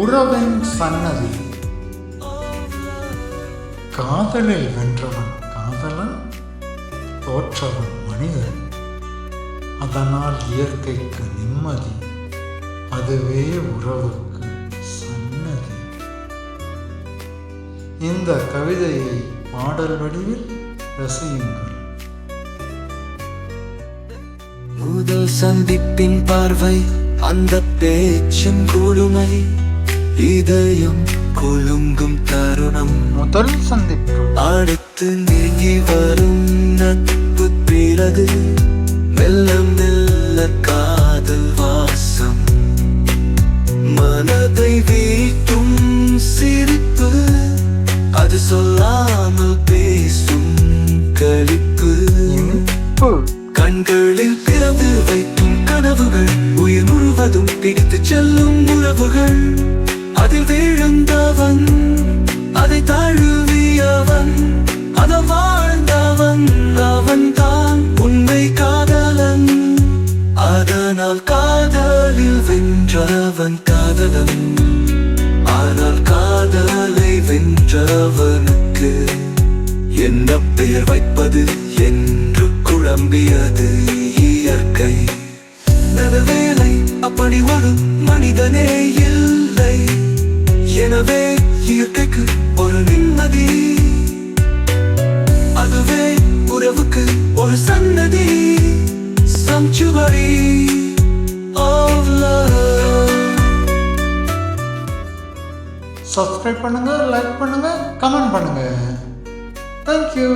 உறவின் சன்னதி. காதலில் வென்றவன் காதலன் தோற்றவன் மனிதன். அதனால் இயற்கைக்கு நிம்மதி அதுவே உறவுக்கு சன்னதி. இந்த கவிதையை பாடல் வடிவில் ரசியுங்கள். முதல் சந்திப்பின் பார்வை அந்த பேச்சின் கூடுமை. இதயம் குலுங்கும் தருணம். முதல் சந்திப்பு. அடுத்து நீங்கி வரும் நட்பு பிறகு மெல்ல மெல்ல காதல் வாசம். மனதை வீட்டும் சிரிப்பு அது சொல்லாமல் பேசும் இனிப்பு. கண்களில் பிறந்து வைக்கும் கனவுகள் உயிர் முழுவதும் பிடித்துச் செல்லும் உறவுகள். விழுந்தவன் அதை தழுவியவன் அத வாழ்ந்தவன் அவன் தான் உண்மை காதலன். அதனால் காதலில் வென்றவன் காதலன். ஆனால் காதலை வென்றவனுக்கு என்ன பெயர் வைப்பது என்று குழம்பியது இயற்கை. நல்ல வேலை அப்படி ஒரு மனிதனே எனவே இயற்கைக்கு ஒரு நிம்மதி. அதுவே உறவுக்கு ஒரு சன்னதி சம்சுவரி சப்ஸ்கிரைப் பண்ணுங்க லைக் பண்ணுங்க கமெண்ட் பண்ணுங்க. Thank you